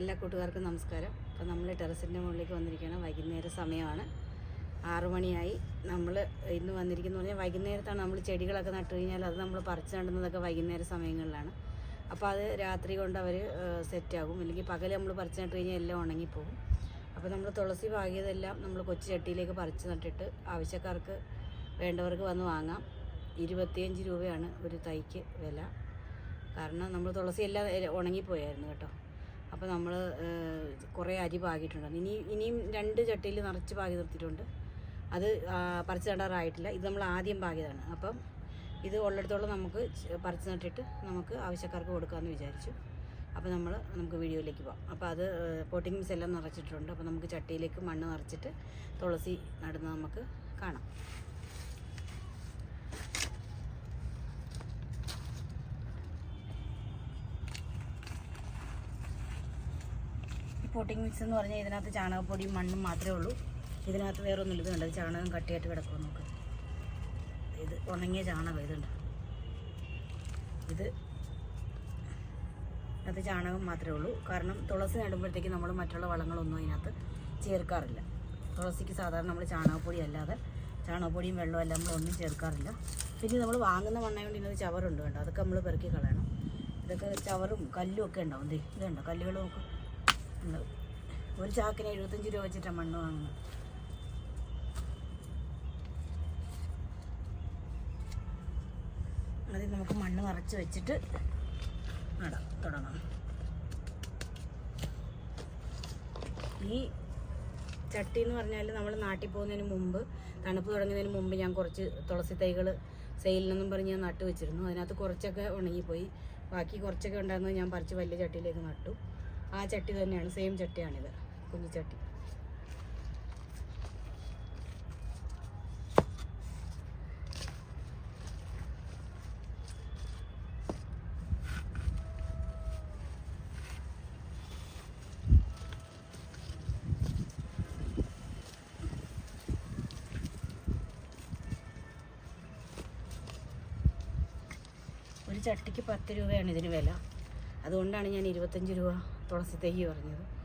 എല്ലാ കൂട്ടുകാർക്കും നമസ്കാരം. അപ്പോൾ നമ്മൾ ടെറസിന്റെ മുകളിലേക്ക് വന്നിരിക്കുകയാണ്. വൈകുന്നേര സമയമാണ്. ആറു മണിയായി. നമ്മൾ ഇന്ന് വന്നിരിക്കുന്നു പറഞ്ഞാൽ വൈകുന്നേരത്താണ് നമ്മൾ ചെടികളൊക്കെ നട്ടു കഴിഞ്ഞാൽ അത് നമ്മൾ പറിച്ചു നടുന്നതൊക്കെ വൈകുന്നേര സമയങ്ങളിലാണ്. അപ്പോൾ അത് രാത്രി കൊണ്ട് അവർ സെറ്റാകും. അല്ലെങ്കിൽ പകൽ നമ്മൾ പറിച്ചു നട്ടു കഴിഞ്ഞാൽ എല്ലാം ഉണങ്ങിപ്പോകും അപ്പോൾ നമ്മൾ തുളസി പാകിയതെല്ലാം നമ്മൾ കൊച്ചു ചട്ടിയിലേക്ക് പറിച്ച് നട്ടിട്ട് ആവശ്യക്കാർക്ക് വേണ്ടവർക്ക് വന്ന് വാങ്ങാം. ഇരുപത്തിയഞ്ച് രൂപയാണ് ഒരു തൈക്ക് വില. കാരണം നമ്മൾ തുളസി എല്ലാം ഉണങ്ങിപ്പോയായിരുന്നു കേട്ടോ. അപ്പോൾ നമ്മൾ കുറേ അരി പാകിയിട്ടുണ്ട്. ഇനി ഇനിയും രണ്ട് ചട്ടിയിൽ നിറച്ച് പാകി നിർത്തിയിട്ടുണ്ട്. അത് പറിച്ച് നടാറായിട്ടില്ല ഇത് നമ്മൾ ആദ്യം പാകിയതാണ്. അപ്പം ഇത് ഉള്ളിടത്തോളം നമുക്ക് പറിച്ച് നട്ടിട്ട് നമുക്ക് ആവശ്യക്കാർക്ക് കൊടുക്കാമെന്ന് വിചാരിച്ചു. അപ്പോൾ നമ്മൾ നമുക്ക് വീഡിയോയിലേക്ക് പോകാം അപ്പോൾ അത് പോട്ടിംഗ് മിക്സ് എല്ലാം നിറച്ചിട്ടുണ്ട്. അപ്പോൾ നമുക്ക് ചട്ടിയിലേക്ക് മണ്ണ് നിറച്ചിട്ട് തുളസി നടുന്നത് നമുക്ക് കാണാം. പോട്ടിംഗ് മിക്സ് എന്ന് പറഞ്ഞാൽ ഇതിനകത്ത് ചാണകപ്പൊടിയും മണ്ണും മാത്രമേ ഉള്ളൂ. ഇതിനകത്ത് വേറെ ഒന്നും ഇത് കണ്ടത് ചാണകം കട്ടിയായിട്ട് കിടക്കും നമുക്ക്. ഇത് ഉണങ്ങിയ ചാണകം ഇതുണ്ട് ഇത് അത് ചാണകം മാത്രമേ ഉള്ളൂ. കാരണം തുളസി നടുമ്പോഴത്തേക്ക് നമ്മൾ മറ്റുള്ള വളങ്ങളൊന്നും അതിനകത്ത് ചേർക്കാറില്ല. തുളസിക്ക് സാധാരണ നമ്മൾ ചാണകപ്പൊടി അല്ലാതെ ചാണകപ്പൊടിയും വെള്ളവും എല്ലാം നമ്മൾ ഒന്നും ചേർക്കാറില്ല. പിന്നെ നമ്മൾ വാങ്ങുന്ന മണ്ണായതുകൊണ്ട് ഇതിനകത്ത് ചവറുണ്ട് കേട്ടോ അതൊക്കെ നമ്മൾ പെറുക്കി കളയണം. ഇതൊക്കെ ചവറും കല്ലും ഒക്കെ ഉണ്ടാവും ദേ. ഇതുണ്ടോ കല്ലുകളും നോക്കും ഉണ്ട് ഒരു ചാക്കിന് എഴുപത്തഞ്ച് രൂപ വെച്ചിട്ടാണ് മണ്ണ് വാങ്ങുന്നത്. ആദ്യം നമുക്ക് മണ്ണ് നിറച്ച് വെച്ചിട്ട് നടാം. തുടങ്ങാം. ഈ ചട്ടി എന്ന് പറഞ്ഞാൽ നമ്മൾ നാട്ടിൽ പോകുന്നതിന് മുമ്പ് തണുപ്പ് തുടങ്ങുന്നതിന് മുമ്പ് ഞാൻ കുറച്ച് തുളസി തൈകൾ സെയിലിനെന്നും പറഞ്ഞ് ഞാൻ നട്ടു വെച്ചിരുന്നു. അതിനകത്ത് കുറച്ചൊക്കെ ഉണങ്ങിപ്പോയി. ബാക്കി കുറച്ചൊക്കെ ഉണ്ടായിരുന്നത് ഞാൻ പറിച്ച് വലിയ ചട്ടിയിലേക്ക് നട്ടു. ആ ചട്ടി തന്നെയാണ് സെയിം ചട്ടിയാണിത് കുഞ്ഞിച്ചട്ടി ചട്ടി. ഒരു ചട്ടിക്ക് പത്ത് രൂപയാണ് ഇതിന് വില. അതുകൊണ്ടാണ് ഞാൻ ഇരുപത്തഞ്ച് രൂപ തുളസി തൈ പറഞ്ഞത്.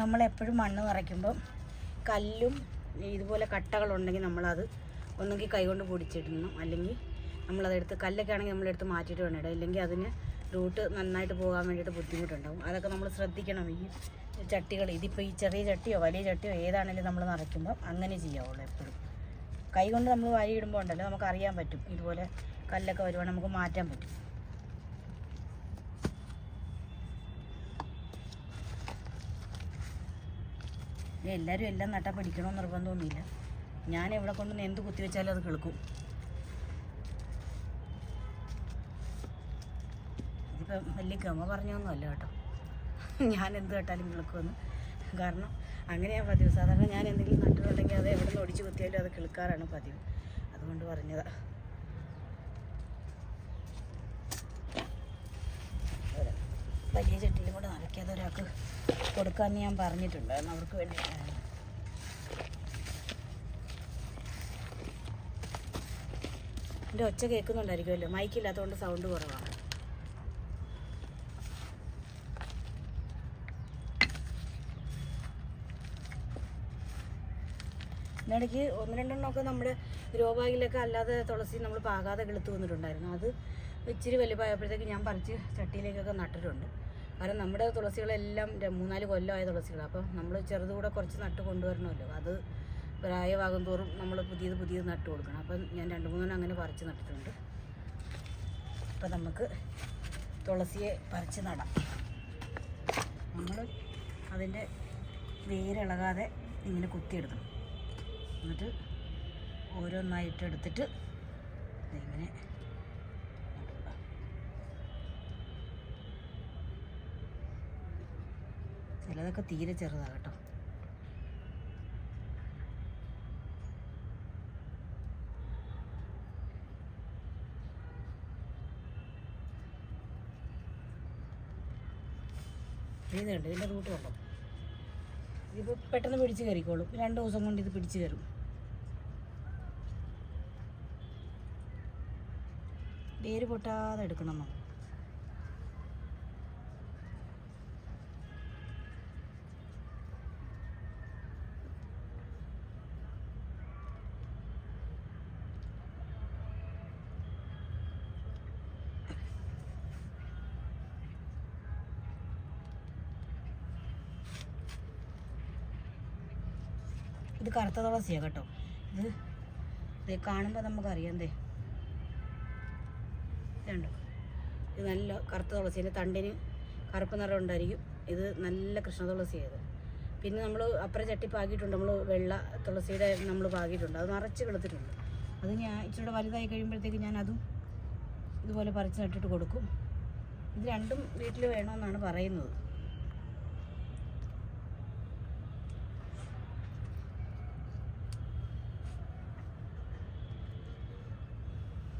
നമ്മളെപ്പോഴും മണ്ണ് നിറയ്ക്കുമ്പം കല്ലും ഇതുപോലെ കട്ടകളുണ്ടെങ്കിൽ നമ്മളത് ഒന്നുകിൽ കൈകൊണ്ട് പൊടിച്ചിടണം. അല്ലെങ്കിൽ നമ്മളതെടുത്ത് കല്ലൊക്കെ ആണെങ്കിൽ നമ്മളെടുത്ത് മാറ്റിയിട്ട് വേണം ഇടാം ഇല്ലെങ്കിൽ അതിന് റൂട്ട് നന്നായിട്ട് പോകാൻ വേണ്ടിയിട്ട് ബുദ്ധിമുട്ടുണ്ടാവും. അതൊക്കെ നമ്മൾ ശ്രദ്ധിക്കണം. ഈ ചട്ടികൾ ഇതിപ്പോൾ ഈ ചെറിയ ചട്ടിയോ വലിയ ചട്ടിയോ ഏതാണെങ്കിലും നമ്മൾ നിറയ്ക്കുമ്പോൾ അങ്ങനെ ചെയ്യാവുള്ളൂ എപ്പോഴും. കൈ കൊണ്ട് നമ്മൾ വാരി ഇടുമ്പോൾ ഉണ്ടല്ലോ നമുക്കറിയാൻ പറ്റും. ഇതുപോലെ കല്ലൊക്കെ വരുവാണെങ്കിൽ നമുക്ക് മാറ്റാൻ പറ്റും. എല്ലാവരും എല്ലാം നട്ടാൽ പിടിക്കണമെന്ന് നിർബന്ധമൊന്നുമില്ല ഞാൻ എവിടെ കൊണ്ടുവന്ന് എന്ത് കുത്തി വെച്ചാലും അത് കിളുക്കും ഇതിപ്പം വലിയ ഗമ പറഞ്ഞൊന്നുമല്ല കേട്ടോ. ഞാൻ എന്ത് കേട്ടാലും കിളുക്കുമെന്ന് കാരണം അങ്ങനെയാണ് പതിവ്. സാധാരണ ഞാൻ എന്തെങ്കിലും നട്ടിട്ടുണ്ടെങ്കിൽ അത് എവിടെ നിന്ന് ഒടിച്ച് കുത്തിയാലും അത് കിളുക്കാറാണ് പതിവ്. അതുകൊണ്ട് പറഞ്ഞതാ. വലിയ ചട്ടിയിലും കൂടെ നനയ്ക്കാതെ ഒരാൾക്ക് കൊടുക്കാമെന്ന് ഞാൻ പറഞ്ഞിട്ടുണ്ടായിരുന്നു. അവർക്ക് വേണ്ടി എന്റെ ഒച്ച കേൾക്കുന്നുണ്ടായിരിക്കുമല്ലോ? മൈക്കില്ലാത്തതുകൊണ്ട് സൗണ്ട് കുറവാണ്. ഇതിനിടയ്ക്ക് ഒന്ന് രണ്ടെണ്ണമൊക്കെ നമ്മുടെ രോഗായിലൊക്കെ അല്ലാതെ തുളസി നമ്മൾ പാകാതെ കിളുത്ത് വന്നിട്ടുണ്ടായിരുന്നു. അത് ഇച്ചിരി വലുപ്പമായപ്പോഴത്തേക്ക് ഞാൻ പറിച്ച് ചട്ടിയിലേക്കൊക്കെ നട്ടിട്ടുണ്ട്. കാരണം നമ്മുടെ തുളസികളെല്ലാം മൂന്നാൽ കൊല്ലമായ തുളസികളാണ് അപ്പോൾ നമ്മൾ ചെറുതുകൂടെ കുറച്ച് നട്ട് കൊണ്ടുവരണമല്ലോ. അത് പ്രായമാകും തോറും നമ്മൾ പുതിയത് പുതിയത് നട്ട് കൊടുക്കണം. അപ്പം ഞാൻ രണ്ട് മൂന്നെണ്ണം അങ്ങനെ പറിച്ച് നട്ടിട്ടുണ്ട്. അപ്പം നമുക്ക് തുളസിയെ പറിച്ച് നടാം. നമ്മൾ അതിന്റെ വേരിളകാതെ ഇങ്ങനെ കുത്തിയെടുക്കണം. എന്നിട്ട് ഓരോന്നായിട്ട് എടുത്തിട്ട് ഇങ്ങനെ ചിലതൊക്കെ തീരെ ചെറുതാണ് കേട്ടോ. ഇതുണ്ട് ഇതിന്റെ റൂട്ട് കൊണ്ടോ? ഇതിപ്പോൾ പെട്ടെന്ന് പിടിച്ച് കയറിക്കോളും. രണ്ട് ദിവസം കൊണ്ട് ഇത് പിടിച്ച് കയറും. വേര് പൊട്ടാതെ എടുക്കണം നമ്മൾ കറുത്ത തുളസിയാണ് കേട്ടോ. ഇത് ഇത് കാണുമ്പോൾ നമുക്കറിയാം ദേ. ഇതുണ്ടോ ഇത് നല്ല കറുത്ത തുളസി ഇതിന്റെ തണ്ടിന് കറുപ്പ് നിറം ഉണ്ടായിരിക്കും. ഇത് നല്ല കൃഷ്ണ തുളസിയായത് പിന്നെ നമ്മൾ അപ്പുറം ചട്ടി പാകിയിട്ടുണ്ട്. നമ്മൾ വെള്ള തുളസിയുടെ നമ്മൾ പാകിയിട്ടുണ്ട്. അത് നിറച്ച് കിളത്തിട്ടുണ്ട് അത് ഞാൻ ഇച്ചിരി വലുതായി കഴിയുമ്പോഴത്തേക്ക് ഞാൻ അതും ഇതുപോലെ പറിച്ച് നട്ടിട്ട് കൊടുക്കും. ഇത് രണ്ടും വീട്ടിൽ വേണമെന്നാണ് പറയുന്നത്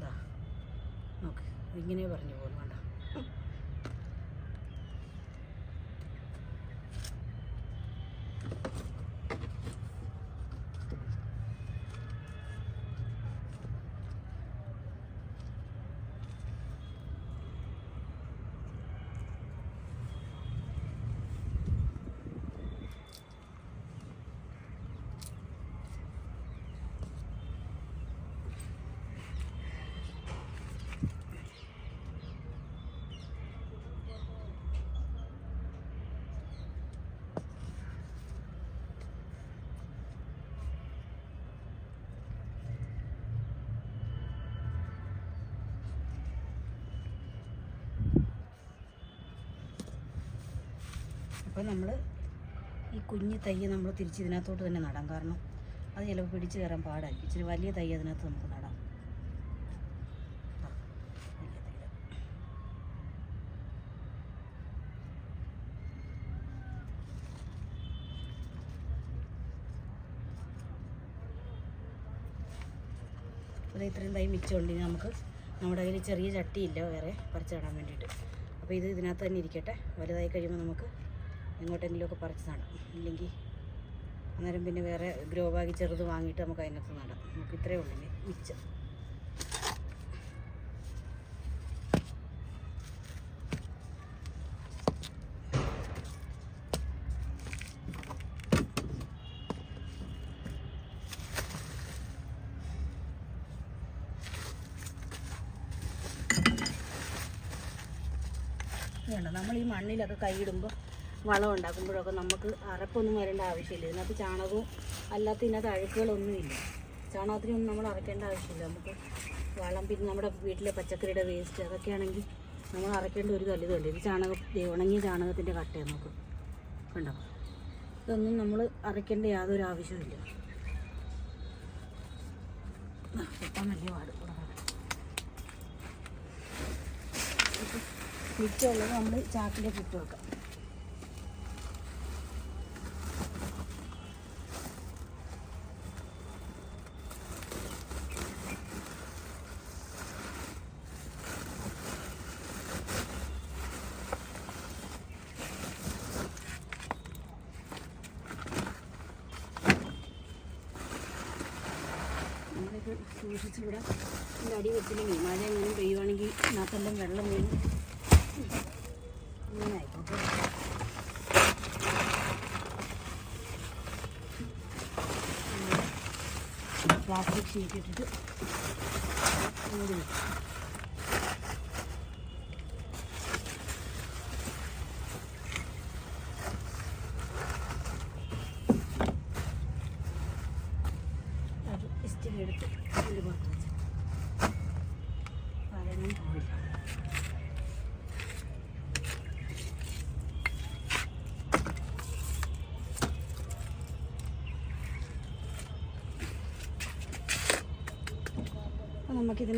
ദാ, ഇങ്ങനെ പറഞ്ഞു പോകുന്നു വേണ്ട അപ്പോൾ നമ്മൾ ഈ കുഞ്ഞ് തൈ നമ്മൾ തിരിച്ച് ഇതിനകത്തോട്ട് തന്നെ നടാം. കാരണം അത് ചിലപ്പോൾ പിടിച്ച് കയറാൻ പാടായിരിക്കും. ഇച്ചിരി വലിയ തൈ അതിനകത്ത് നമുക്ക് നടാം. അപ്പോൾ ഇത്രയും തൈ മിച്ചമുണ്ട്. ഇനി നമുക്ക് നമ്മുടെ കയ്യിൽ ചെറിയ ചട്ടിയില്ല വേറെ പറിച്ചിടാൻ വേണ്ടിയിട്ട്. അപ്പോൾ ഇത് ഇതിനകത്ത് തന്നെ ഇരിക്കട്ടെ. വലുതായി കഴിയുമ്പോൾ നമുക്ക് എങ്ങോട്ടെങ്കിലുമൊക്കെ പറിച്ച് നടാം. ഇല്ലെങ്കിൽ അന്നേരം പിന്നെ വേറെ ഗ്രോ ബാഗ് ചെറുത് വാങ്ങിയിട്ട് നമുക്ക് അതിനകത്ത് നടാം. നമുക്ക് ഇത്രയേ ഉള്ളൂ മിച്ചം. വേണ്ട നമ്മൾ ഈ മണ്ണിലൊക്കെ കൈയിടുമ്പോൾ വളം ഉണ്ടാക്കുമ്പോഴൊക്കെ നമുക്ക് അറപ്പൊന്നും വരേണ്ട ആവശ്യമില്ല. ഇതിനകത്ത് ചാണകവും അല്ലാത്ത ഇതിനകത്ത് അഴുക്കുകളൊന്നുമില്ല. ചാണകത്തിനൊന്നും നമ്മൾ അറക്കേണ്ട ആവശ്യമില്ല. നമുക്ക് വളം പിന്നെ നമ്മുടെ വീട്ടിലെ പച്ചക്കറിയുടെ വേസ്റ്റ് അതൊക്കെ ആണെങ്കിൽ നമ്മൾ അറക്കേണ്ട ഒരു കല്ലിതല്ല ഇത് ചാണകം ഉണങ്ങിയ ചാണകത്തിന്റെ കട്ടയാണ് നമുക്ക് കണ്ടോ? ഇതൊന്നും നമ്മൾ അറക്കേണ്ട യാതൊരു ആവശ്യമില്ല ആ, പൊട്ടാൻ വലിയ പാട്. മിച്ചമുള്ളത് നമ്മൾ ചാക്കിലേക്ക് ഇട്ട് വെക്കാം. നമ്മളിത് സൂക്ഷിച്ചിവിടെ ഇതിന്റെ അടി വെച്ചില്ലെങ്കിൽ മഴ എങ്ങനെ പെയ്യുവാണെങ്കിൽ ഇതിനകത്തെല്ലാം വെള്ളം വീണ് അങ്ങനെ ആയിക്കോട്ടെ പ്ലാസ്റ്റിക് ഷീറ്റ് ഇട്ടിട്ട് മൂടി വെക്കും ഒരു ഇസ്തിരി എടുത്ത്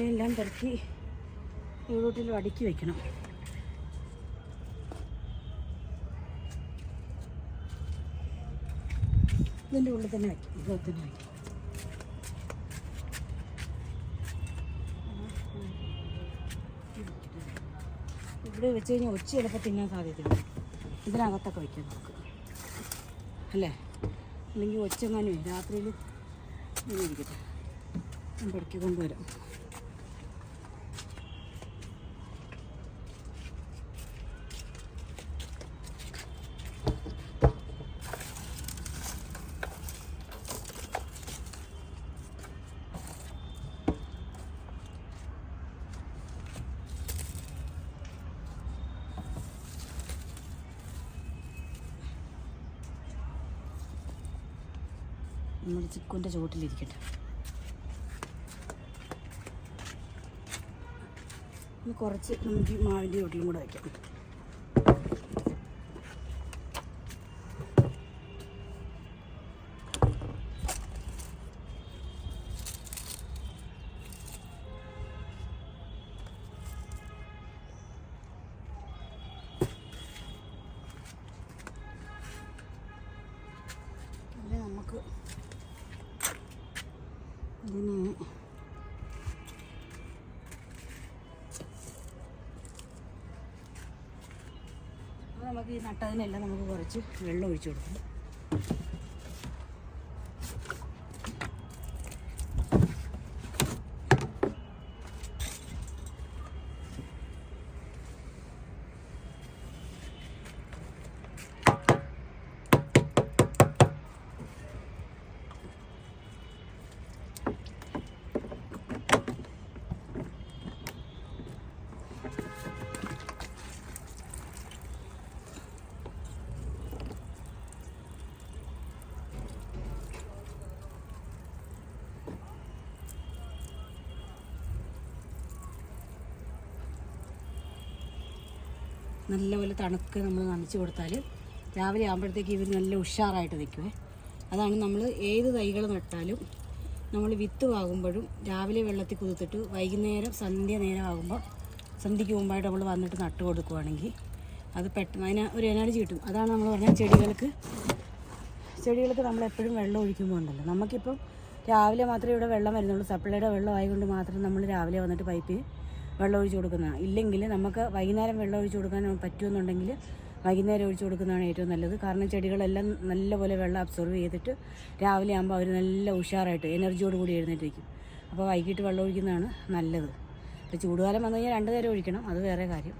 എല്ലാം പെറുക്കി ഉള്ളോട്ടിലും അടുക്കി വയ്ക്കണം ഇതിന്റെ ഉള്ളിൽ തന്നെ വയ്ക്കും ഇതിൽ തന്നെ വയ്ക്കും ഇവിടെ വെച്ച് കഴിഞ്ഞാൽ ഒച്ച ചിലപ്പോൾ തിന്നാൻ സാധ്യതയില്ല ഇതിനകത്തൊക്കെ വയ്ക്കാം നമുക്ക്. അല്ലേ? അല്ലെങ്കിൽ ഒച്ചങ്ങാനും രാത്രിയിൽ ഇരിക്കട്ടെ. ഞാൻ പിടക്കി കൊണ്ടുവരാം. നമ്മുടെ ചിക്കുന്റെ ചുവട്ടിലിരിക്കട്ടെ കുറച്ച് നമുക്ക് മാവിന്റെ ചുവട്ടിലും കൂടെ വയ്ക്കാം ഇതിന് നമുക്ക് ഈ നട്ടതിനെല്ലാം നമുക്ക് കുറച്ച് വെള്ളം ഒഴിച്ചു കൊടുക്കണം നല്ലപോലെ തണുക്ക് നമ്മൾ നനച്ച് കൊടുത്താൽ രാവിലെ ആകുമ്പോഴത്തേക്ക് ഇവർ നല്ല ഉഷാറായിട്ട് നിൽക്കുവേ. അതാണ് നമ്മൾ ഏത് തൈകൾ നട്ടാലും നമ്മൾ വിത്ത് വാങ്ങുമ്പോഴും രാവിലെ വെള്ളത്തിൽ കുതിർത്തിട്ട് വൈകുന്നേരം സന്ധ്യ നേരം ആകുമ്പോൾ സന്ധ്യയ്ക്ക് മുമ്പായിട്ട് നമ്മൾ വന്നിട്ട് നട്ട് കൊടുക്കുവാണെങ്കിൽ അത് പെട്ടെന്ന് അതിന് ഒരു എനർജി കിട്ടും. അതാണ് നമ്മൾ പറഞ്ഞാൽ ചെടികൾക്ക് ചെടികൾക്ക് നമ്മൾ എപ്പോഴും വെള്ളം ഒഴിക്കുമ്പോൾ ഉണ്ടല്ലോ. നമുക്കിപ്പം രാവിലെ മാത്രമേ ഇവിടെ വെള്ളം വരുന്നുള്ളൂ. സപ്ലൈയുടെ വെള്ളം ആയതുകൊണ്ട് മാത്രം നമ്മൾ രാവിലെ വന്നിട്ട് പൈപ്പിൽ വെള്ളം ഒഴിച്ച് കൊടുക്കുന്നതാണ് ഇല്ലെങ്കിൽ നമുക്ക് വൈകുന്നേരം വെള്ളം ഒഴിച്ച് കൊടുക്കാൻ പറ്റുമെന്നുണ്ടെങ്കിൽ വൈകുന്നേരം ഒഴിച്ച് കൊടുക്കുന്നതാണ് ഏറ്റവും നല്ലത്. കാരണം ചെടികളെല്ലാം നല്ലപോലെ വെള്ളം അബ്സോർവ് ചെയ്തിട്ട് രാവിലെ ആകുമ്പോൾ അവർ നല്ല ഉഷാറായിട്ട് എനർജിയോട് കൂടി എഴുന്നേറ്റിരിക്കും. അപ്പോൾ വൈകിട്ട് വെള്ളം ഒഴിക്കുന്നതാണ് നല്ലത്. ഇപ്പോൾ ചൂടുകാലം വന്നു കഴിഞ്ഞാൽ രണ്ട് നേരം ഒഴിക്കണം. അത് വേറെ കാര്യം.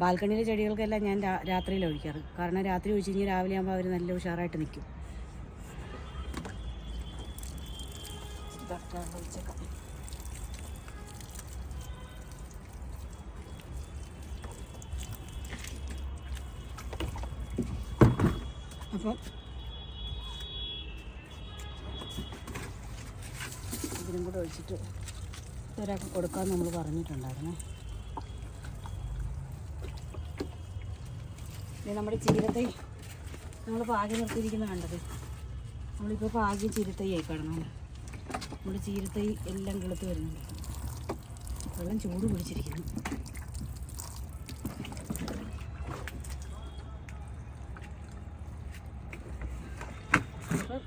ബാൽക്കണിയിലെ ചെടികൾക്കെല്ലാം ഞാൻ രാത്രിയിൽ ഒഴിക്കാറ്. കാരണം രാത്രി ഒഴിച്ച് കഴിഞ്ഞാൽ രാവിലെ ആകുമ്പോൾ അവർ നല്ല ഉഷാറായിട്ട് നിൽക്കും ഇതൊക്കെ ഒഴിച്ചേക്കാം അപ്പം. ഇതിനും കൂടെ ഒഴിച്ചിട്ട് ഇതൊരാൾക്ക് കൊടുക്കാൻ നമ്മൾ പറഞ്ഞിട്ടുണ്ടായിരുന്നേ. ഇനി നമ്മുടെ ചീരത്തൈ നമ്മൾ പാകി നിർത്തിയിരിക്കുന്ന കണ്ടത്. നമ്മളിപ്പോൾ പാകി ചീരത്തൈ ആയി കിടന്നു നമ്മുടെ ചീരത്തൈ എല്ലാം കിളുത്ത് വരുന്നുണ്ട്. വെള്ളം ചൂട് പിടിച്ചിരിക്കുന്നു അപ്പോൾ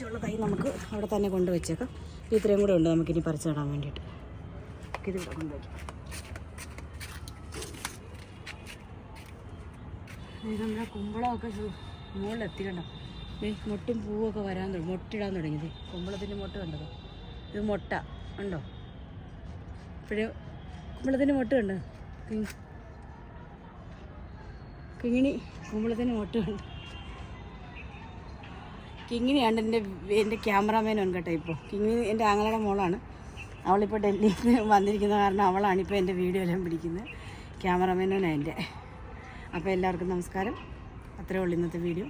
ഈ തൈ നമുക്ക് അവിടെ തന്നെ കൊണ്ട് വെച്ചേക്കാം ഇത്രയും കൂടെ ഉണ്ട് നമുക്കിനി പറിച്ചിടാൻ വേണ്ടിയിട്ട്. ഇത് ഇവിടെ കൊണ്ടുവയ്ക്കാം. നമ്മുടെ കുമ്പളമൊക്കെ മുകളിൽ എത്തിക്കണ്ട മുട്ടും പൂവൊക്കെ വരാൻ തുടങ്ങി മുട്ടിടാൻ തുടങ്ങിയത്. കുമ്പളത്തിന്റെ മുട്ട കണ്ടത്? ഇത് മുട്ട. ഉണ്ടോ ഇപ്പോഴും കുമ്പളത്തിന്റെ മുട്ട കണ്ടോ? കിങ്- കിങ്ങിണി കുമ്പളത്തിന്റെ മുട്ട കണ്ടോ? കിങ്ങിണിയാണ് എന്റെ എന്റെ ക്യാമറാമാൻ കേട്ടോ ഇപ്പോൾ. കിങ്ങി എന്റെ ആങ്ങളുടെ മോളാണ്. അവളിപ്പോൾ ഡൽഹിയിൽ നിന്ന് വന്നിരിക്കുന്ന കാരണം അവളാണ് ഇപ്പോൾ എന്റെ വീഡിയോ എല്ലാം പിടിക്കുന്നത്. ക്യാമറാമാനാണ് എന്റെ. അപ്പോൾ എല്ലാവർക്കും നമസ്കാരം. അത്രേ ഉള്ളൂ ഇന്നത്തെ വീഡിയോ.